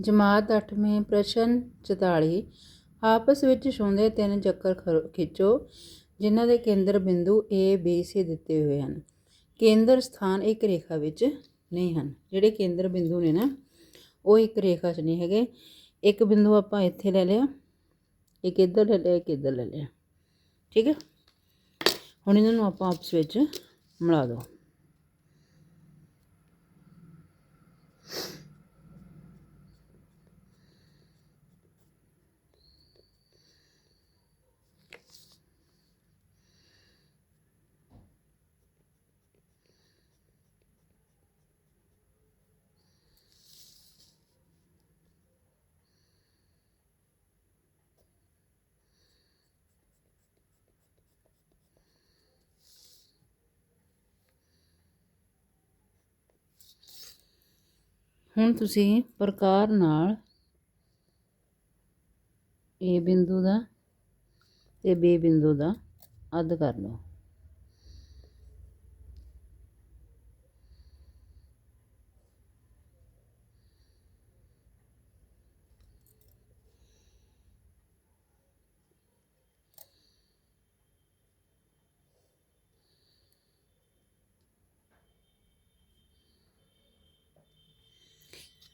ਜਮਾਤ 8ਵੇਂ ਪ੍ਰਸ਼ਨ 44 ਆਪਸ ਵਿੱਚ ਛੂੰਹਦੇ ਤਿੰਨ ਚੱਕਰ ਖਰ- ਖਿੱਚੋ, ਜਿਨ੍ਹਾਂ ਦੇ ਕੇਂਦਰ ਬਿੰਦੂ A, B, C ਦਿੱਤੇ ਹੋਏ ਹਨ। ਕੇਂਦਰ ਸਥਾਨ ਇੱਕ ਰੇਖਾ ਵਿੱਚ ਨਹੀਂ ਹਨ। ਜਿਹੜੇ ਕੇਂਦਰ ਬਿੰਦੂ ਨੇ ਨਾ, ਉਹ ਇੱਕ ਰੇਖਾ 'ਚ ਨਹੀਂ ਹੈਗੇ। ਇੱਕ ਬਿੰਦੂ ਆਪਾਂ ਇੱਥੇ ਲੈ ਲਿਆ, ਇੱਕ ਇੱਧਰ ਲੈ ਲਿਆ, ਇੱਕ ਇੱਧਰ ਲੈ ਲਿਆ। ਠੀਕ ਹੈ? ਹੁਣ ਇਹਨਾਂ ਨੂੰ ਆਪਾਂ ਆਪਸ ਵਿੱਚ ਮਿਲਾ ਦੋ ਹੁਣ ਤੁਸੀਂ ਪ੍ਰਕਾਰ ਨਾਲ A ਬਿੰਦੂ ਦਾ ਤੇ B ਬਿੰਦੂ ਦਾ ਅੱਧ ਕਰ ਲਓ।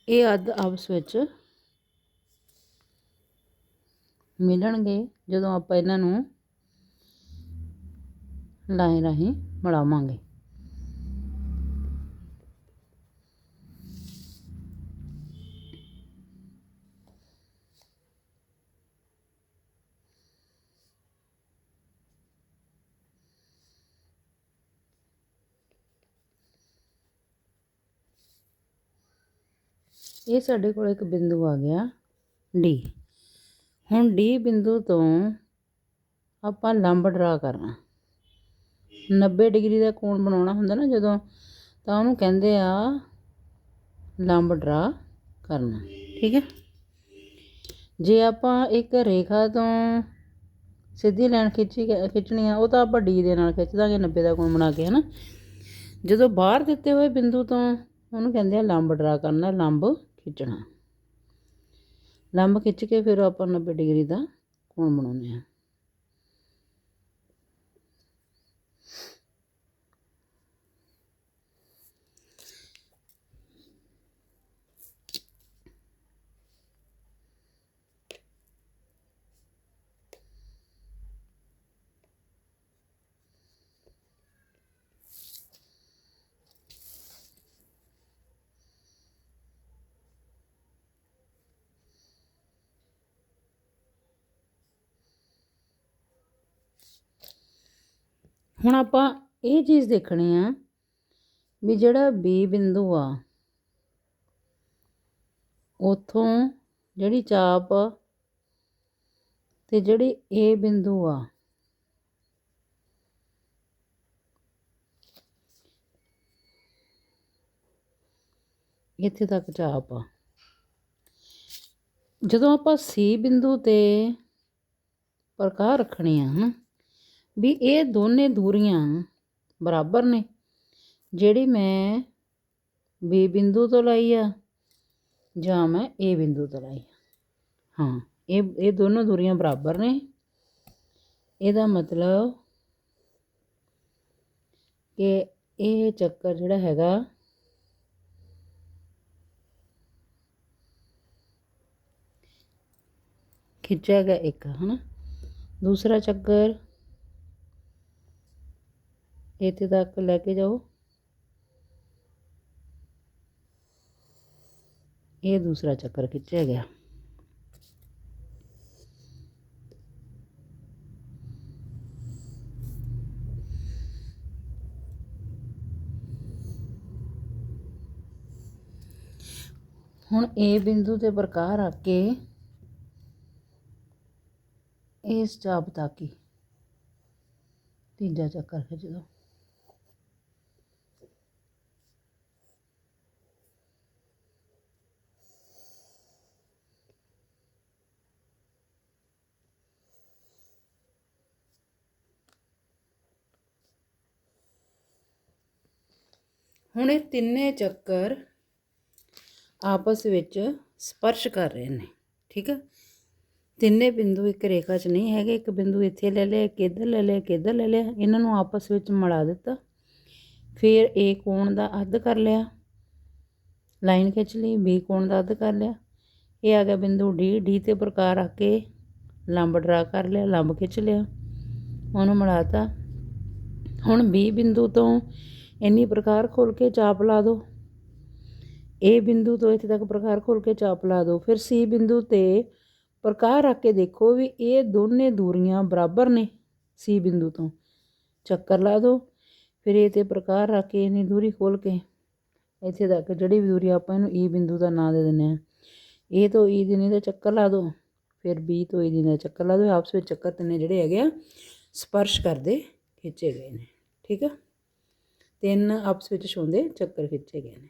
ਇਹ ਅੱਧ ਆਪਸ ਵਿੱਚ ਮਿਲਣਗੇ ਜਦੋਂ ਆਪਾਂ ਇਹਨਾਂ ਨੂੰ ਲਾਈਨ ਰਾਹੀਂ ਮਿਲਾਵਾਂਗੇ। ਇਹ ਸਾਡੇ ਕੋਲ ਇੱਕ ਬਿੰਦੂ ਆ ਗਿਆ ਡੀ ਹੁਣ ਡੀ ਬਿੰਦੂ ਤੋਂ ਆਪਾਂ ਲੰਬ ਡਰਾ ਕਰਨਾ 90 ਡਿਗਰੀ ਦਾ ਕੋਣ ਬਣਾਉਣਾ ਹੁੰਦਾ ਨਾ ਜਦੋਂ, ਤਾਂ ਉਹਨੂੰ ਕਹਿੰਦੇ ਆ ਲੰਬ ਡਰਾ ਕਰਨਾ, ਠੀਕ ਹੈ? ਜੇ ਆਪਾਂ ਇੱਕ ਰੇਖਾ ਤੋਂ ਸਿੱਧੀ ਲਾਈਨ ਖਿੱਚੀ ਖਿੱਚਣੀ ਆ, ਉਹ ਤਾਂ ਆਪਾਂ ਡੀ ਦੇ ਨਾਲ ਖਿੱਚ ਦਾਂਗੇ 90 ਦਾ ਕੋਣ ਬਣਾ ਕੇ, ਹਨਾ? ਜਦੋਂ ਬਾਹਰ ਦਿੱਤੇ ਹੋਏ ਬਿੰਦੂ ਤੋਂ ਉਹਨੂੰ ਕਹਿੰਦੇ ਆ ਲੰਬ ਡਰਾ ਕਰਨਾ, ਲੰਬ ਖਿੱਚਣਾ। ਲੰਬ ਖਿੱਚ ਕੇ ਫਿਰ ਆਪਾਂ 90 ਡਿਗਰੀ ਦਾ ਕੋਣ ਬਣਾਉਂਦੇ ਹਾਂ? ਹੁਣ ਆਪਾਂ ਇਹ ਚੀਜ਼ ਦੇਖਣੀ ਆ ਵੀ ਜਿਹੜਾ B ਬਿੰਦੂ ਆ, ਉਥੋਂ ਜਿਹੜੀ ਚਾਪ ਤੇ ਜਿਹੜੀ A ਬਿੰਦੂ ਆ, ਇੱਥੇ ਤੱਕ ਚਾਪ ਆ। ਜਦੋਂ ਆਪਾਂ C ਬਿੰਦੂ ਤੇ ਪ੍ਰਕਾਰ ਰੱਖਣੇ ਆ ਹਨਾ ਵੀ ਇਹ ਦੋਨੇ ਦੂਰੀਆਂ ਬਰਾਬਰ ਨੇ। ਜਿਹੜੀ ਮੈਂ B ਬਿੰਦੂ ਤੋਂ ਲਈ ਆ, ਜਾਂ ਮੈਂ A ਬਿੰਦੂ ਤੋਂ ਲਈ ਆ। ਹਾਂ, ਇਹ ਇਹ ਦੋਨੋਂ ਦੂਰੀਆਂ ਬਰਾਬਰ ਨੇ। ਇਹਦਾ ਮਤਲਬ ਕਿ ਇਹ ਚੱਕਰ ਜਿਹੜਾ ਹੈਗਾ, ਖਿੱਚਿਆ ਗਿਆ ਇੱਕ, ਹਨਾ? ਦੂਸਰਾ ਚੱਕਰ ਇੱਥੇ ਤੱਕ ਲੈ ਕੇ ਜਾਓ। ਇਹ ਦੂਸਰਾ ਚੱਕਰ ਖਿੱਚਿਆ ਗਿਆ। ਹੁਣ ਇਹ ਬਿੰਦੂ ਤੇ ਪ੍ਰਕਾਰ ਰੱਖ ਕੇ ਇਸ ਚਾਪ ਤੱਕ ਹੀ ਤੀਜਾ ਚੱਕਰ ਖਿੱਚ ਦੋ। ਹੁਣ ਇਹ ਤਿੰਨੇ ਚੱਕਰ ਆਪਸ ਵਿੱਚ ਸਪਰਸ਼ ਕਰ ਰਹੇ ਨੇ, ਠੀਕ ਆ? ਤਿੰਨੇ ਬਿੰਦੂ ਇੱਕ ਰੇਖਾ 'ਚ ਨਹੀਂ ਹੈਗੇ, ਇੱਕ ਬਿੰਦੂ ਇੱਥੇ ਲੈ ਲਿਆ, ਇੱਕ ਇੱਧਰ ਲੈ ਲਿਆ, ਇੱਕ ਇੱਧਰ ਲੈ ਲਿਆ, ਇਹਨਾਂ ਨੂੰ ਆਪਸ ਵਿੱਚ ਮਿਲਾ ਦਿੱਤਾ। ਫਿਰ ਏ ਕੋਣ ਦਾ ਅੱਧ ਕਰ ਲਿਆ, ਲਾਈਨ ਖਿੱਚ ਲਈ ਬੀ ਕੋਣ ਦਾ ਅੱਧ ਕਰ ਲਿਆ। ਇਹ ਆ ਗਿਆ ਬਿੰਦੂ ਡੀ ਡੀ ਤੇ ਪ੍ਰਕਾਰ ਆ ਕੇ ਲੰਬ ਡਰਾ ਕਰ ਲਿਆ, ਲੰਬ ਖਿੱਚ ਲਿਆ, ਉਹਨੂੰ ਮਿਲਾਤਾ ਹੁਣ ਬੀ ਬਿੰਦੂ ਤੋਂ ਇੰਨੀ ਪ੍ਰਕਾਰ ਖੋਲ ਕੇ ਚਾਪ ਲਾ ਦਿਓ। ਏ ਬਿੰਦੂ ਤੋਂ ਇੱਥੇ ਤੱਕ ਪ੍ਰਕਾਰ ਖੋਲ ਕੇ ਚਾਪ ਲਾ ਦਿਓ। ਫਿਰ ਸੀ ਬਿੰਦੂ ਤੇ ਪ੍ਰਕਾਰ ਰੱਖ ਕੇ ਦੇਖੋ ਵੀ ਇਹ ਦੋਨੇ ਦੂਰੀਆਂ ਬਰਾਬਰ ਨੇ ਸੀ ਬਿੰਦੂ ਤੋਂ। ਚੱਕਰ ਲਾ ਦਿਓ। ਫਿਰ ਇਹ ਤੇ ਪ੍ਰਕਾਰ ਰੱਖ ਕੇ ਇੰਨੀ ਦੂਰੀ ਖੋਲ ਕੇ ਇੱਥੇ ਤੱਕ ਜਿਹੜੀ ਵੀ ਦੂਰੀ ਆਪਾਂ ਇਹਨੂੰ ਈ ਬਿੰਦੂ ਦਾ ਨਾਂ ਦੇ ਦਿੰਦੇ ਆ ਇਹ ਤੋਂ ਈ ਦੀ ਦਾ ਚੱਕਰ ਲਾ ਦਿਓ। ਫਿਰ ਬੀ ਤੋਂ ਈ ਦੀ ਦਾ ਚੱਕਰ ਲਾ ਦਿਓ। ਆਪਸ ਵਿੱਚ ਚੱਕਰ ਤਿੰਨੇ ਜਿਹੜੇ ਹੈਗੇ ਆ, ਸਪਰਸ਼ ਕਰਦੇ ਖਿੱਚੇ ਗਏ ਨੇ। ਠੀਕ ਆ? ਤਿੰਨ ਆਪਸ ਵਿੱਚ ਛੋਂਦੇ ਚੱਕਰ ਖਿੱਚੇ ਗਏ ਨੇ।